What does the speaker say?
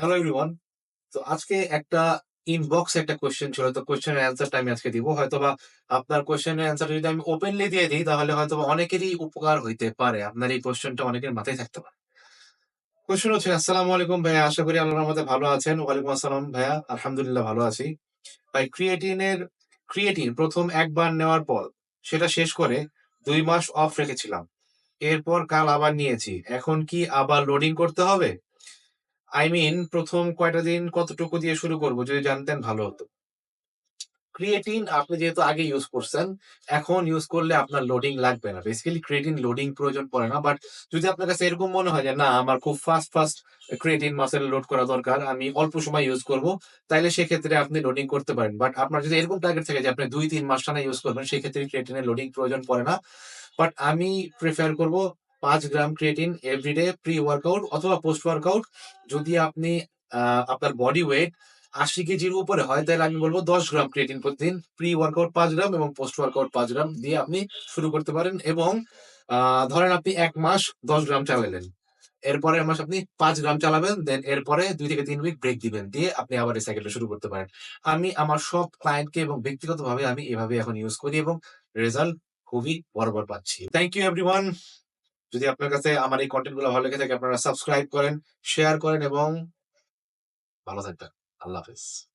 Hello everyone তো আজকে একটা ইনবক্স একটা কোয়েশ্চেন ছিল, তো কোয়েশ্চেনের অ্যান্সারটা আমি আজকে দিব। হয়তোবা আপনার কোয়েশ্চেনের অ্যান্সারটা যদি আমি ওপেনলি দিয়ে দিই, তাহলে হয়তোবা অনেকেরই উপকার হইতে পারে। আপনার এই কোয়েশ্চেনটা অনেকের মাথায় থাকতে পারে। কোয়েশ্চেন হচ্ছে, আসসালামু আলাইকুম ভাইয়া, আশা করি আল্লাহর রহমতে ভালো আছেন। ওয়ালাইকুম আসসালাম ভাইয়া, আলহামদুলিল্লাহ ভালো আছি। ভাই ক্রিয়েটিনের ক্রিয়েটিন প্রথম একবার নেওয়ার পর সেটা শেষ করে দুই মাস অফ রেখেছিলাম। এরপর কাল আবার নিয়েছি। এখন কি আবার লোডিং করতে হবে? আই মিন প্রথম কয়টা দিন কতটুকু দিয়ে শুরু করব? যদি জানতেন ভালো হতো। ক্রিয়েটিন আপনি যেহেতু আগে ইউজ করছেন, এখন ইউজ করলে আপনার লোডিং লাগবে না। বেসিক্যালি ক্রিয়েটিন লোডিং প্রয়োজন পড়ে না। বাট যদি আপনার কাছে এরকম মনে হয় যে, না, আমার খুব fast fast creatine muscle load করা দরকার, আমি অল্প সময় ইউজ করব, তাইলে সেক্ষেত্রে আপনি লোডিং করতে পারেন। বাট আপনার যদি এরকম টার্গেট থাকে যে, আপনি দুই, তিন মাস টানা ইউজ করবেন, সেক্ষেত্রে ক্রিয়েটিনের লোডিং প্রয়োজন পড়ে না। বাট আমি প্রিফার করব পাঁচ gram creatine everyday pre workout অথবা পোস্ট ওয়ার্কআউট যদি আপনি আপনার বডি ওয়েট আশি কেজির উপরে হয়, তাহলে আমি বলব দশ গ্রাম ক্রিয়েটিন প্রতিদিন। প্রি ওয়ার্কআউট পাঁচ গ্রাম এবং পোস্ট ওয়ার্কআউট পাঁচ গ্রাম দিয়ে আপনি শুরু করতে পারেন এবং ধরেন আপনি এক মাস দশ গ্রাম চালালেন। এরপরে মাস আপনি পাঁচ গ্রাম চালাবেন দেন এরপরে দুই থেকে তিন উইক ব্রেক দিবেন, দিয়ে আপনি আবার এই সাইকেলটা শুরু করতে পারেন। আমি, আমার সব ক্লায়েন্টকে এবং ব্যক্তিগতভাবে আমি এভাবে এখন ইউজ করি এবং রেজাল্ট খুবই বরাবর পাচ্ছি। থ্যাংক ইউ এভরিওয়ান যদি আপনার কাছে আমার এই কন্টেন্টগুলো ভালো লেগে থাকে, আপনারা সাবস্ক্রাইব করেন শেয়ার করেন এবং ভালো থাকবেন। আল্লাহ হাফেজ।